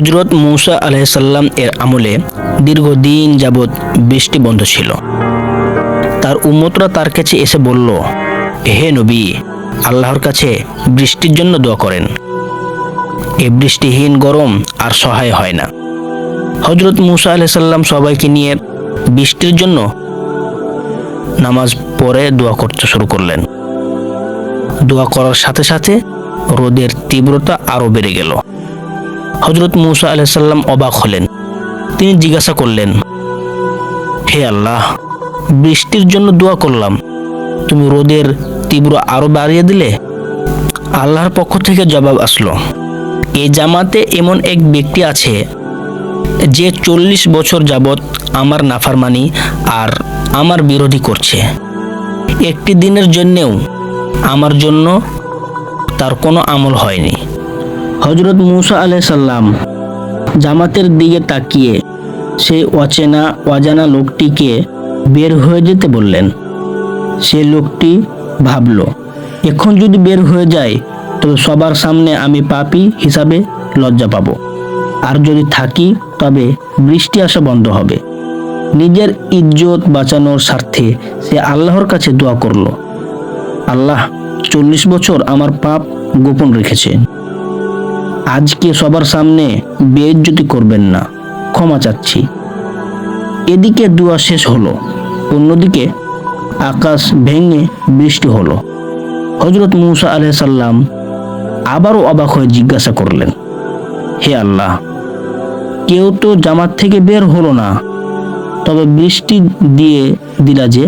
হজরত মৌসা আলাইসাল্লাম এর আমলে দীর্ঘদিন যাবৎ বৃষ্টি বন্ধ ছিল। তার উম্মতরা তার কাছে এসে বলল, হে নবী, আল্লাহর কাছে বৃষ্টির জন্য দোয়া করেন। এ বৃষ্টিহীন গরম আর সহায় হয় না। হজরত মুসা আলাইসাল্লাম সবাইকে নিয়ে বৃষ্টির জন্য নামাজ পরে দোয়া করতে শুরু করলেন। দোয়া করার সাথে সাথে রোদের তীব্রতা আরও বেড়ে গেল। হজরত মুসা আলাইসাল্লাম অবাক হলেন। তিনি জিজ্ঞাসা করলেন, হে আল্লাহ, বৃষ্টির জন্য দোয়া করলাম। তুমি রোদের তীব্র আরও বাড়িয়ে দিলে? আল্লাহর পক্ষ থেকে জবাব আসলো এই জামাতে এমন এক ব্যক্তি আছে, যে চল্লিশ বছর যাবৎ আমার নাফারমানি আর আমার বিরোধী করছে। একটি দিনের জন্যেও আমার জন্য তার কোনো আমল হয়নি। হজরত মুসা আলাই সাল্লাম জামাতের দিকে তাকিয়ে সেই অচেনা, অজানা লোকটিকে বের হয়ে যেতে বললেন। সে লোকটি ভাবল, এখন যদি বের হয়ে যায় তবে সবার সামনে আমি পাপী হিসাবে লজ্জা পাব। আর যদি থাকি, তবে বৃষ্টি আসা বন্ধ হবে। নিজের ইজ্জত বাঁচানোর স্বার্থে সে আল্লাহর কাছে দোয়া করল, আল্লাহ চল্লিশ বছর আমার পাপ গোপন রেখেছেন। আজকে সবার সামনে বেজ্জতি করবেন না, ক্ষমা চাচ্ছি। এদিকে দুয়া শেষ হলো, অন্যদিকে আকাশ ভেঙে বৃষ্টি হলো। হজরত মুসা আলাইসাল্লাম আবারও অবাক হয়ে জিজ্ঞাসা করলেন, হে আল্লাহ, কেউ তো জামাত থেকে বের হলো না, তবে বৃষ্টি দিয়ে দিলা যে?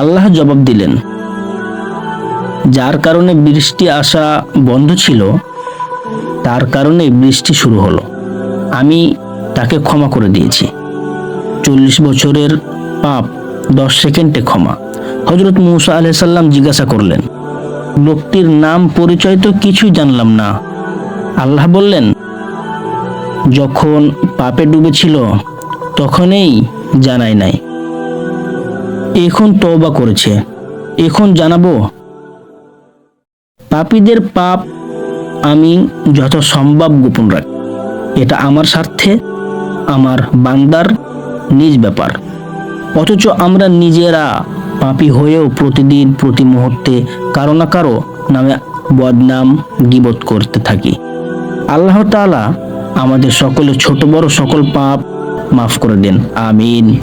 আল্লাহ জবাব দিলেন, যার কারণে বৃষ্টি আসা বন্ধ ছিল তার কারণে বৃষ্টি শুরু হলো। আমি তাকে ক্ষমা করে দিয়েছি। চল্লিশ বছরের পাপ দশ সেকেন্ডে ক্ষমা। হজরত মুসা আলাইসাল্লাম জিজ্ঞাসা করলেন, লোকটির নাম পরিচয় তো কিছুই জানলাম না। আল্লাহ বললেন, যখন পাপে ডুবেছিল, তখনই জানাই নাই। এখন তওবা করেছে। এখন জানাব, পাপীদের পাপ আমি যথাসম্ভব গোপন রাখি। এটা আমার স্বার্থে, আমার বান্দার নিজ ব্যাপার। অথচ আমরা নিজেরা পাপি হয়েও প্রতিদিন, প্রতি মুহূর্তে কারও না কারও নামে বদনাম, গিবত করতে থাকি। আল্লাহ তাআলা আমাদের সকলে ছোট বড় সকল পাপ মাফ করে দেন। আমিন।